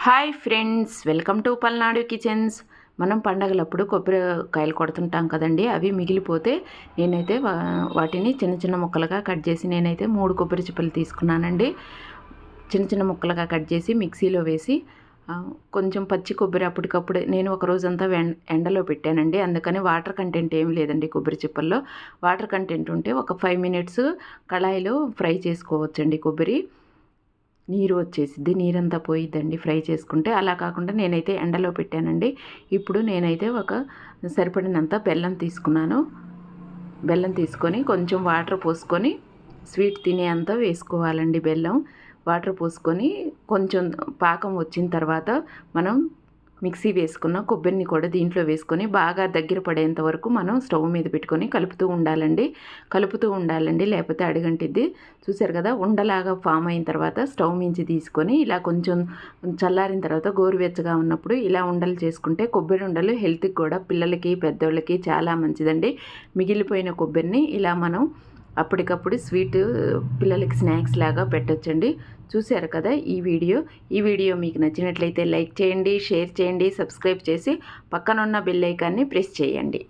Hi friends welcome to Palnadu kitchens. మనం పండగలప్పుడు కొబ్బరికాయలు కొడుతుంటాం కదండి అవి మిగిలిపోతే నేనైతే వా- వాటిని చిన్న చిన్న ముక్కలుగా కట్ చేసి నేనైతే మూడు కొబ్బరి చిప్పలు తీసుకున్నానండి. చిన్న చిన్న ముక్కలుగా కట్ చేసి మిక్సీలో వేసి కొంచెం పచ్చి కొబ్బరి అప్పటికప్పుడు నేను ఒక రోజంతా ఎండ ఎండలో పెట్టానండి. అందుకని వాటర్ కంటెంట్ ఏం లేదండి కొబ్బరి చిప్పల్లో. వాటర్ కంటెంట్ ఉంటే ఒక ఫైవ్ మినిట్స్ కళాయిలో ఫ్రై చేసుకోవచ్చండి కొబ్బరి. నీరు వచ్చేసిద్ది నీరంతా పోయిద్దండి ఫ్రై చేసుకుంటే. అలా కాకుండా నేనైతే ఎండలో పెట్టానండి. ఇప్పుడు నేనైతే ఒక సరిపడినంత బెల్లం తీసుకున్నాను. బెల్లం తీసుకొని కొంచెం వాటర్ పోసుకొని స్వీట్ తినే అంత వేసుకోవాలండి బెల్లం. వాటర్ పోసుకొని కొంచెం పాకం వచ్చిన తర్వాత మనం మిక్సీ వేసుకున్న కొబ్బరిని కూడా దీంట్లో వేసుకొని బాగా దగ్గర పడేంత వరకు మనం స్టవ్ మీద పెట్టుకొని కలుపుతూ ఉండాలండి. కలుపుతూ ఉండాలండి లేకపోతే అడిగంటిద్ది. చూసారు కదా ఉండలాగా ఫామ్ అయిన తర్వాత స్టవ్ మించి తీసుకొని ఇలా కొంచెం చల్లారిన తర్వాత గోరువెచ్చగా ఉన్నప్పుడు ఇలా ఉండలు చేసుకుంటే కొబ్బరి ఉండలు హెల్త్కి కూడా పిల్లలకి పెద్దోళ్ళకి చాలా మంచిదండి. మిగిలిపోయిన కొబ్బరిని ఇలా మనం అప్పటికప్పుడు స్వీట్ పిల్లలకి స్నాక్స్ లాగా పెట్టొచ్చండి. చూశారు కదా ఈ వీడియో? ఈ వీడియో మీకు నచ్చినట్లయితే లైక్ చేయండి షేర్ చేయండి సబ్స్క్రైబ్ చేసి పక్కనున్న బెల్ ఐకాన్ని ప్రెస్ చేయండి.